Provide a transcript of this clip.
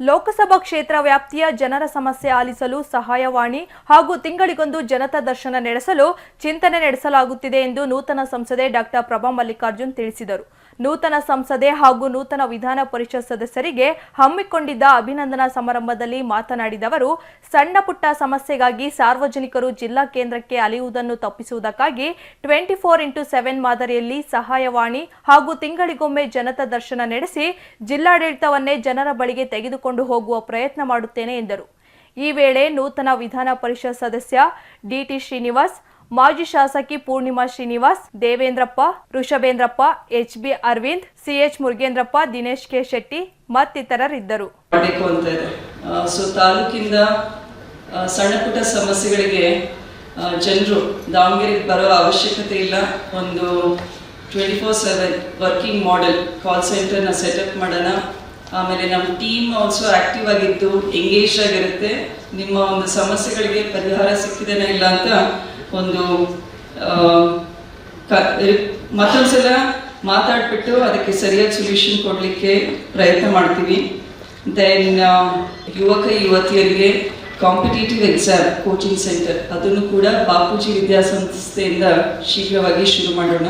ಲೋಕಸಭಾ ಕ್ಷೇತ್ರ ವ್ಯಾಪ್ತಿಯ ಜನರ ಸಮಸ್ಯೆ ಆಲಿಸಲು ಸಹಾಯವಾಣಿ ಹಾಗೂ ತಿಂಗಳಿಗೊಂದು ಜನತಾ ದರ್ಶನ ನಡೆಸಲು ಚಿಂತನೆ ನಡೆಸಲಾಗುತ್ತಿದೆ ಎಂದು ನೂತನ ಸಂಸದೆ ಡಾಕ್ಟರ್ ಪ್ರಭಾ ಮಲ್ಲಿಕಾರ್ಜುನ್ ತಿಳಿಸಿದರು. ನೂತನ ಸಂಸದೆ ಹಾಗೂ ನೂತನ ವಿಧಾನ ಪರಿಷತ್ ಸದಸ್ಯರಿಗೆ ಹಮ್ಮಿಕೊಂಡಿದ್ದ ಅಭಿನಂದನಾ ಸಮಾರಂಭದಲ್ಲಿ ಮಾತನಾಡಿದ ಅವರು, ಸಣ್ಣ ಪುಟ್ಟ ಸಮಸ್ಯೆಗಾಗಿ ಸಾರ್ವಜನಿಕರು ಜಿಲ್ಲಾ ಕೇಂದ್ರಕ್ಕೆ ಅಲೆಯುವುದನ್ನು ತಪ್ಪಿಸುವುದಕ್ಕಾಗಿ ಟ್ವೆಂಟಿ ಫೋರ್ ಇಂಟು ಸೆವೆನ್ ಮಾದರಿಯಲ್ಲಿ ಸಹಾಯವಾಣಿ ಹಾಗೂ ತಿಂಗಳಿಗೊಮ್ಮೆ ಜನತಾ ದರ್ಶನ ನಡೆಸಿ ಜಿಲ್ಲಾಡಳಿತವನ್ನೇ ಜನರ ಬಳಿಗೆ ತೆಗೆದುಕೊಂಡು ಹೋಗುವ ಪ್ರಯತ್ನ ಮಾಡುತ್ತೇನೆ ಎಂದರು. ಈ ವೇಳೆ ನೂತನ ವಿಧಾನ ಪರಿಷತ್ ಸದಸ್ಯ ಡಿಟಿ ಶ್ರೀನಿವಾಸ್, ಮಾಜಿ ಶಾಸಕಿ Purnima Srinivas, Devendrappa, Rishabhendrappa H B Aravind, C H Murugendrappa, Dinesh K. Shetty ಮತ್ತಿತರರಿದ್ದರು. ಸೊ ಸಣ್ಣ ಪುಟ್ಟ ಸಮಸ್ಯೆಗಳಿಗೆ ಜನರು ದಾವಣಗೆರೆಗೆ ಬರೋ ಅವಶ್ಯಕತೆ ಇಲ್ಲ. ಒಂದು twenty four seven working model call ಸೆಂಟರ್ನ setup ಮಾಡೋಣ. ಆಮೇಲೆ ನಮ್ಮ ಟೀಮ್ ಆಲ್ಸೋ ಆಕ್ಟಿವ್ ಆಗಿದ್ದು ಎಂಗೇಜ್ ಆಗಿರುತ್ತೆ. ನಿಮ್ಮ ಒಂದು ಸಮಸ್ಯೆಗಳಿಗೆ ಪರಿಹಾರ ಸಿಕ್ಕಿದೇನೋ ಇಲ್ಲ ಅಂತ ಒಂದು ಮತ್ತೊಂದ್ಸಲ ಮಾತಾಡ್ಬಿಟ್ಟು ಅದಕ್ಕೆ ಸರಿಯಾದ ಸೊಲ್ಯೂಷನ್ ಕೊಡಲಿಕ್ಕೆ ಪ್ರಯತ್ನ ಮಾಡ್ತೀವಿ. ದೆನ್ ಯುವಕ, ಯುವತಿಯರಿಗೆ ಕಾಂಪಿಟೇಟಿವ್ ಎಕ್ಸಾಮ್ ಕೋಚಿಂಗ್ ಸೆಂಟರ್ ಅದನ್ನು ಕೂಡ ಬಾಪೂಜಿ ವಿದ್ಯಾಸಂಸ್ಥೆಯಿಂದ ಶೀಘ್ರವಾಗಿ ಶುರು ಮಾಡೋಣ.